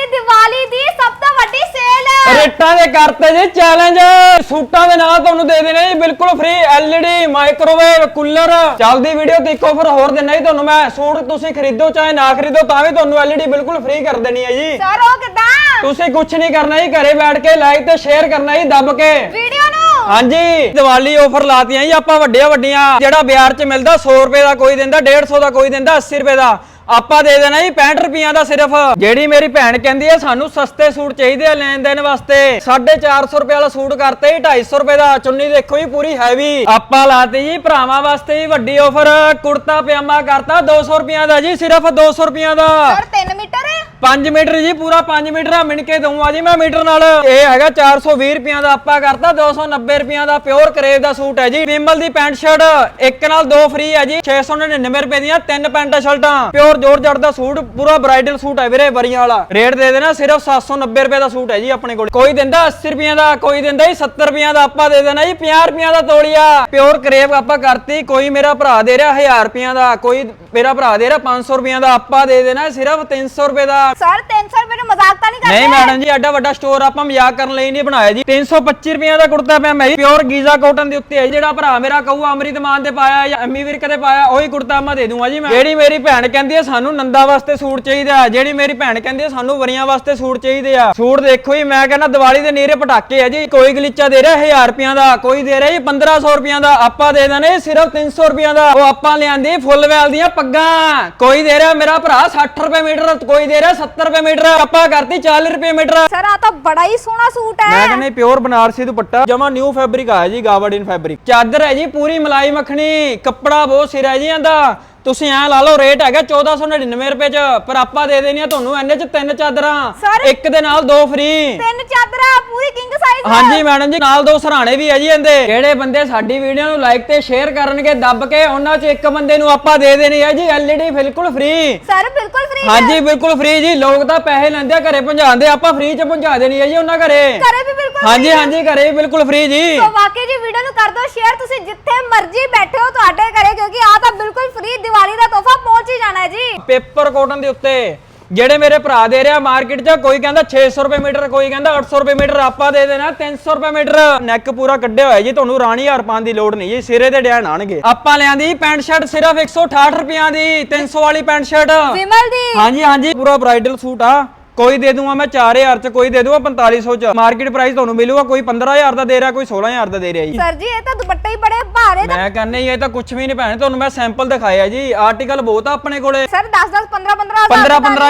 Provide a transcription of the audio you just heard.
ਜੀ ਦੀਵਾਲੀ ਦੀ ਸਭ ਤੋਂ ਵੱਡੀ ਸੇਲ ਰੇਟਾਂ ਦੇ ਕਰਤੇ ਜੀ ਚੈਲੰਜ ਸੂਟਾਂ ਦੇ ਨਾਲ ਤੁਹਾਨੂੰ ਦੇ ਦੇਣੇ ਜੀ ਬਿਲਕੁਲ ਫ੍ਰੀ ਐਲਈਡੀ ਮਾਈਕ੍ਰੋਵੇਵ ਕੂਲਰ ਚੱਲਦੀ ਵੀਡੀਓ ਤੇ ਇੱਕ ਆਫਰ ਹੋਰ ਦੇਣਾ ਜੀ ਤੁਹਾਨੂੰ ਮੈਂ ਸੂਟ ਤੁਸੀਂ ਖਰੀਦੋ ਚਾਹੇ ਨਾ ਖਰੀਦੋ ਤਾਂ ਵੀ ਤੁਹਾਨੂੰ ਐਲਈਡੀ ਬਿਲਕੁਲ ਫ੍ਰੀ ਕਰ ਦੇਣੀ ਹੈ ਜੀ। ਸਰ ਉਹ ਕਿਦਾਂ? ਤੁਸੀਂ ਕੁਝ ਨਹੀਂ ਕਰਨਾ ਜੀ ਘਰੇ ਬੈਠ ਕੇ ਲਾਈਕ ਤੇ ਸ਼ੇਅਰ ਕਰਨਾ ਜੀ ਦੱਬ ਕੇ। ਵੀਡੀਓ ਨੂੰ? ਹਾਂਜੀ ਦੀਵਾਲੀ ਆਫਰ ਲਾਤੀਆਂ ਜੀ ਆਪਾਂ ਵੱਡੀਆਂ ਵੱਡੀਆਂ ਜਿਹੜਾ ਬਾਜ਼ਾਰ 'ਚ ਮਿਲਦਾ 100 ਰੁਪਏ ਦਾ ਕੋਈ ਦਿੰਦਾ 150 ਦਾ ਕੋਈ ਦਿੰਦਾ 80 ਰੁਪਏ ਦਾ। ਆਪਾਂ ਦੇ ਦੇਣਾ ਜੀ 65 ਰੁਪਈਆਂ ਦਾ ਸਿਰਫ। ਜਿਹੜੀ ਮੇਰੀ ਭੈਣ ਕਹਿੰਦੀ ਹੈ ਸਾਨੂੰ ਸਸਤੇ ਸੂਟ ਚਾਹੀਦੇ ਆ ਲੈਣ ਦੇਣ ਵਾਸਤੇ। 450 ਰੁਪਏ ਵਾਲਾ ਸੂਟ ਕਰਤੇ ਜੀ 250 ਰੁਪਏ ਦਾ। ਚੁੰਨੀ ਦੇਖੋ ਜੀ, ਪੂਰੀ ਹੈਵੀ ਆਪਾਂ ਲਾਤੀ ਜੀ, ਭਰਾਵਾਂ ਵਾਸਤੇ ਜੀ, ਵੱਡੀ ਆਫਰ ਕੁੜਤਾ, ਪਜਾਮਾ ਕਰਤਾ 200 ਰੁਪਈਆਂ ਦਾ ਜੀ, ਸਿਰਫ 200 ਰੁਪਈਆਂ ਦਾ। ਸਰ 3 ਮੀਟਰ 5 ਮੀਟਰ ਜੀ, ਪੂਰਾ 5 ਮੀਟਰ ਆ ਮਿਣ ਕੇ ਦਊਂਗਾ ਜੀ ਮੈਂ ਮੀਟਰ ਨਾਲ। ਇਹ ਹੈਗਾ 420 ਰੁਪਈਆਂ ਦਾ ਆਪਾਂ ਕਰਤਾ 290 ਰੁਪਈਆਂ ਦਾ ਪਿਓਰ ਕਰੇਵ ਦਾ ਸੂਟ ਹੈ ਜੀ। ਵਿਮਲ ਦੀ ਪੈਂਟ ਸ਼ਰਟ, ਇੱਕ ਨਾਲ ਦੋ ਫ੍ਰੀ ਹੈ ਜੀ 699 ਰੁਪਏ ਦੀਆਂ ਤਿੰਨ ਪੈਂਟਾਂ ਸ਼ਰਟਾਂ। ਪਿਓਰ ਜੋੜ ਦਾ ਸੂਟ, ਪੂਰਾ ਬ੍ਰਾਈਡਲ ਸੂਟ ਹੈ ਵੀਰੇ, ਵਰੀਆਂ ਵਾਲਾ। ਰੇਟ ਦੇ ਦੇਣਾ, ਸਿਰਫ 790 ਰੁਪਏ ਦਾ ਸੂਟ ਹੈ ਜੀ ਆਪਣੇ ਕੋਲ। ਕੋਈ ਦਿੰਦਾ 80 ਰੁਪਈਆਂ ਦਾ, ਕੋਈ ਦਿੰਦਾ ਜੀ 70 ਰੁਪਈਆਂ ਦਾ ਆਪਾਂ ਦੇ ਦੇਣਾ ਜੀ 50 ਰੁਪਈਆਂ ਦਾ ਤੋਲੀਆ। ਪਿਓਰ ਕਰੇਵ ਆਪਾਂ ਕਰਤੀ, ਕੋਈ ਮੇਰਾ ਭਰਾ ਦੇ ਰਿਹਾ 1000 ਰੁਪਏ ਦਾ, ਕੋਈ ਮੇਰਾ ਭਰਾ ਦੇ ਰਿਹਾ 500 ਰੁਪਈਆਂ ਦਾ ਆਪਾ ਦੇ ਦੇਣਾ, ਸਿਰਫ 300 ਰੁਪਏ ਦਾ। ਸਰ 300 ਰੁਪਏ ਨੂੰ ਮਜ਼ਾਕ ਤਾਂ ਨਹੀਂ ਕਰਦੇ ਨਹੀਂ ਮੈਡਮ ਜੀ ਐਡਾ ਵੱਡਾ ਸਟੋਰ ਆਪਾਂ ਮਜ਼ਾਕ ਕਰਨ ਲਈ ਨਹੀਂ ਬਣਾਇਆ ਜੀ। 325 ਰੁਪਏ ਦਾ ਕੁੜਤਾ ਪਿਆ ਮੈਂ ਪਿਓਰ ਗੀਜ਼ਾ ਕਾਟਨ ਦੇ ਉੱਤੇ ਹੈ ਜਿਹੜਾ ਭਰਾ ਮੇਰਾ ਕਹੂਗਾ ਅਮਰੀਤ ਮਾਨ ਤੇ ਪਾਇਆ ਜਾਂ ਐਮੀ ਵਿਰਕ ਤੇ ਪਾਇਆ ਉਹੀ ਕੁੜਤਾ ਮੈਂ ਦੇ ਦੂੰਗਾ ਜੀ ਮੈਂ। ਜਿਹੜੀ ਮੇਰੀ ਭੈਣ ਕਹਿੰਦੀ ਹੈ ਸਾਨੂੰ ਨੰਦਾ ਵਾਸਤੇ ਸੂਟ ਚਾਹੀਦਾ ਜਿਹੜੀ ਮੇਰੀ ਭੈਣ ਕਹਿੰਦੀ ਹੈ ਸਾਨੂੰ ਵਰੀਆਂ ਵਾਸਤੇ ਸੂਟ ਚਾਹੀਦੇ ਆ। ਸੂਟ ਦੇਖੋ ਜੀ ਮੈਂ ਕਹਿੰਦਾ ਦੀਵਾਲੀ ਦੇ ਨੀਰੇ ਪਟਾਕੇ ਆ ਜੀ ਕੋਈ ਗਲੀਚਾ ਦੇ ਰਿਹਾ 1000 ਰੁਪਿਆਂ ਦਾ ਕੋਈ ਦੇ ਰਿਹਾ ਜੀ 1500 ਰੁਪਿਆਂ ਦਾ ਆਪਾਂ ਦੇ ਦੇਣੇ ਸਿਰਫ 300 ਰੁਪਿਆਂ ਦਾ। ਉਹ ਆਪਾਂ ਲਿਆਂਦੀ ਫੁੱਲ ਵੈਲ ਦੀਆਂ ਪੱਗਾਂ ਕੋਈ ਦੇ ਰਿਹਾ ਮੇਰਾ ਭਰਾ 60 ਰੁਪਏ ਮੀਟਰ ਕੋਈ ਦੇ ਰਿਹਾ 70 ਰੁਪਏ ਮੀਟਰ। ਆਪਾਂ ਕਰਤੀ 40 ਰੁਪਏ ਮੀਟਰ ਸਰ ਆ ਤਾਂ ਬੜਾ ਹੀ ਸੋਹਣਾ ਸੂਟ ਮੈਂ ਹੈ ਕਹਿੰਦਾ ਪਿਓਰ ਬਨਾਰਸੀ ਦੁਪੱਟਾ ਜਮਾ ਨਿਊ ਫੈਬਰਿਕ ਆਇਆ ਜੀ ਗਾਵਰਡਿਨ ਫੈਬਰਿਕ ਚਾਦਰ ਹੈ ਜੀ ਪੂਰੀ ਮਲਾਈ ਮੱਖਣੀ ਕੱਪੜਾ ਬਹੁਤ ਸਿਰਾ ਜੀ ਆਂਦਾ ਤੁਸੀਂ ਐ ਲਾ ਲਓ ਰੇਟ ਹੈਗਾ 1499 ਰੁਪਏ ਚ ਪਰ ਆਪਾਂ ਦੇ ਦੇਣੀ ਆ ਤੁਹਾਨੂੰ ਐਨੇ ਚ ਤਿੰਨ ਚਾਦਰਾਂ। Sir, ਇੱਕ ਦੇ ਨਾਲ ਦੋ ਫ੍ਰੀ ਤਿੰਨ ਚਾਦਰਾਂ ਪੂਰੀ ਕਿੰਗ ਸਾਈਜ਼ ਹਾਂਜੀ ਮੈਡਮ ਜੀ ਨਾਲ ਦੋ ਸਰਾਣੇ ਵੀ ਹੈ ਜੀ ਇਹਦੇ। ਜਿਹੜੇ ਬੰਦੇ ਸਾਡੀ ਵੀਡੀਓ ਨੂੰ ਲਾਈਕ ਤੇ ਸ਼ੇਅਰ ਕਰਨਗੇ ਦੱਬ ਕੇ ਉਹਨਾਂ ਚ ਇੱਕ ਬੰਦੇ ਨੂੰ ਆਪਾਂ ਦੇ ਦੇਣੀ ਹੈ ਜੀ ਐਲਈਡੀ ਬਿਲਕੁਲ ਫ੍ਰੀ ਸਰ ਬਿਲਕੁਲ ਫ੍ਰੀ ਹਾਂਜੀ ਬਿਲਕੁਲ ਫ੍ਰੀ ਜੀ ਲੋਕ ਤਾਂ ਪੈਸੇ ਲੈਂਦੇ ਆ ਘਰੇ ਪਹੁੰਚਾਉਂਦੇ ਆਪਾਂ ਫ੍ਰੀ ਚ ਪਹੁੰਚਾ ਦੇਣੀ ਹੈ ਜੀ ਉਹਨਾਂ ਘਰੇ। ਘਰੇ ਵੀ ਬਿਲਕੁਲ ਹਾਂਜੀ ਹਾਂਜੀ ਘਰੇ ਵੀ ਬਿਲਕੁਲ ਫ੍ਰੀ ਜੀ। ਸੋ ਵਾਕਈ ਜੀ ਵੀਡੀਓ ਨੂੰ ਕਰ ਦਿਓ ਸ਼ੇਅਰ ਤੁਸੀਂ ਜਿੱਥੇ ਮਰਜ਼ੀ ਬੈਠੇ ਹੋ ਤੁਹਾਡੇ ਘਰੇ ਕਿਉਂਕਿ ਆ ਤਾਂ ਬਿਲਕੁਲ ਫ੍ਰੀ ਦਾ ਹੈ ਜੀ? ਪੇਪਰ ਕਾਟਨ ਦੇ ਉੱਤੇ। ਜਿਹੜੇ ਮੇਰੇ ਭਰਾ ਦੇ ਰਿਹਾ ਮਾਰਕੀਟ 'ਚ ਕੋਈ ਕਹਿੰਦਾ 600 ਰੁਪਏ ਮੀਟਰ ਕੋਈ ਕਹਿੰਦਾ 800 ਰੁਪਏ ਮੀਟਰ ਆਪਾਂ ਦੇ ਦੇਣਾ 300 ਰੁਪਏ ਮੀਟਰ। ਨੈਕ ਪੂਰਾ ਕੱਢਿਆ ਹੋਇਆ ਜੀ ਤੁਹਾਨੂੰ ਰਾਣੀ ਹਾਰ ਪਾਉਣ ਦੀ ਲੋੜ ਨਹੀਂ ਜੀ ਸਿਰੇ ਦੇ ਡਿਆਨ ਆਣਗੇ। ਆਪਾਂ ਲਿਆਂਦੀ ਪੈਂਟ ਸ਼ਰਟ ਸਿਰਫ 168 ਰੁਪਿਆਂ ਦੀ 300 ਵਾਲੀ ਪੈਂਟ ਸ਼ਰਟ। ਵਿਮਲ ਦੀ? ਹਾਂਜੀ ਹਾਂਜੀ ਪੂਰਾ ਬ੍ਰਾਈਡਲ ਸੂਟ ਆ। ਕੋਈ ਦੇ ਦੂੰਗਾ ਮੈਂ 4000 ਚ ਕੋਈ ਦੇ ਦੂੰਗਾ 4500 ਚ। ਮਾਰਕੀਟ ਪ੍ਰਾਈਸ ਤੁਹਾਨੂੰ ਮਿਲੂਗਾ ਕੋਈ 15000 ਦਾ ਦੇ ਰਿਹਾ ਕੋਈ 16000 ਦਾ ਦੇ ਰਿਹਾ ਜੀ। ਸਰ ਜੀ ਇਹ ਤਾਂ ਦੁਪੱਟੇ ਹੀ ਬੜੇ ਭਾਰੇ ਮੈਂ ਕਹਿੰਦਾ ਇਹ ਤਾਂ ਕੁਝ ਵੀ ਨਹੀਂ ਭੈਣ ਤੁਹਾਨੂੰ ਮੈਂ ਸੈਂਪਲ ਦਿਖਾਇਆ ਜੀ ਆਰਟੀਕਲ ਬਹੁਤ ਆ ਆਪਣੇ ਕੋਲੇ। ਸਰ 10 10 15 15 15 15